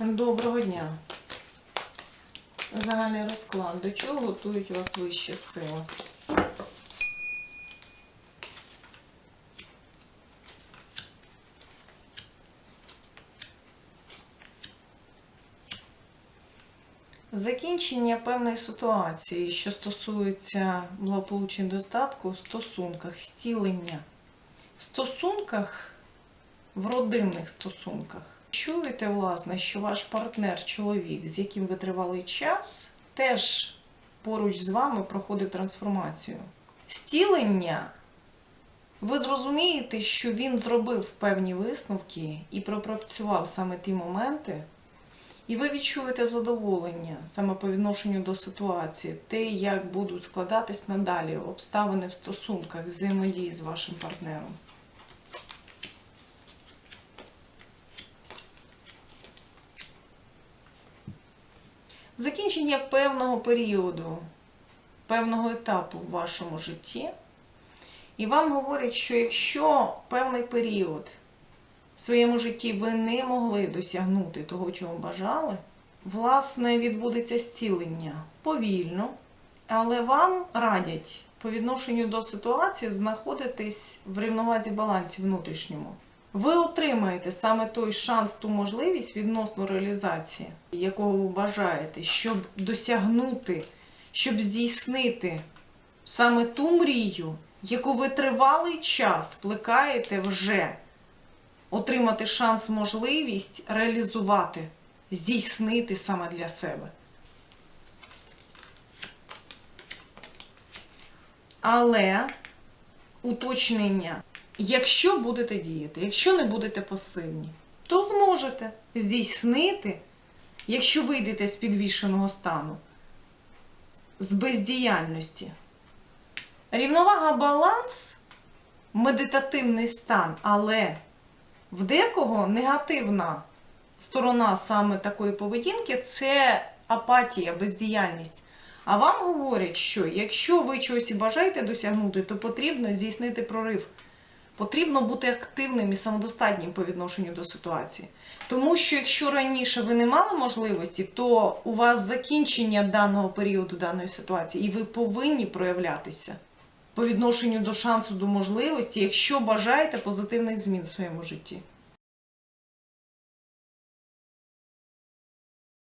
Доброго дня. Загальний розклад. До чого готують вас вищі сили? Закінчення певної ситуації, що стосується благополуччя достатку в стосунках, зцілення. В стосунках, в родинних стосунках. Чуєте, власне, що ваш партнер, чоловік, з яким ви тривалий час, теж поруч з вами проходив трансформацію. Зцілення, ви зрозумієте, що він зробив певні висновки і пропрацював саме ті моменти, і ви відчуєте задоволення саме по відношенню до ситуації, те, як будуть складатись надалі обставини в стосунках взаємодії з вашим партнером. Закінчення певного періоду, певного етапу в вашому житті. І вам говорять, що якщо певний період в своєму житті ви не могли досягнути того, чого бажали, власне, відбудеться зцілення повільно, але вам радять по відношенню до ситуації знаходитись в рівновазі балансі внутрішньому. Ви отримаєте саме той шанс, ту можливість відносно реалізації, якого ви бажаєте, щоб досягнути, щоб здійснити саме ту мрію, яку ви тривалий час плекаєте вже отримати шанс, можливість реалізувати, здійснити саме для себе. Але уточнення, якщо будете діяти, якщо не будете пасивні, то зможете здійснити, якщо вийдете з підвішеного стану, з бездіяльності. Рівновага баланс медитативний стан, але в декого негативна сторона саме такої поведінки це апатія, бездіяльність. А вам говорять, що якщо ви чогось бажаєте досягнути, то потрібно здійснити прорив. Потрібно бути активним і самодостатнім по відношенню до ситуації. Тому що якщо раніше ви не мали можливості, то у вас закінчення даного періоду, даної ситуації, і ви повинні проявлятися по відношенню до шансу, до можливості, якщо бажаєте позитивних змін в своєму житті.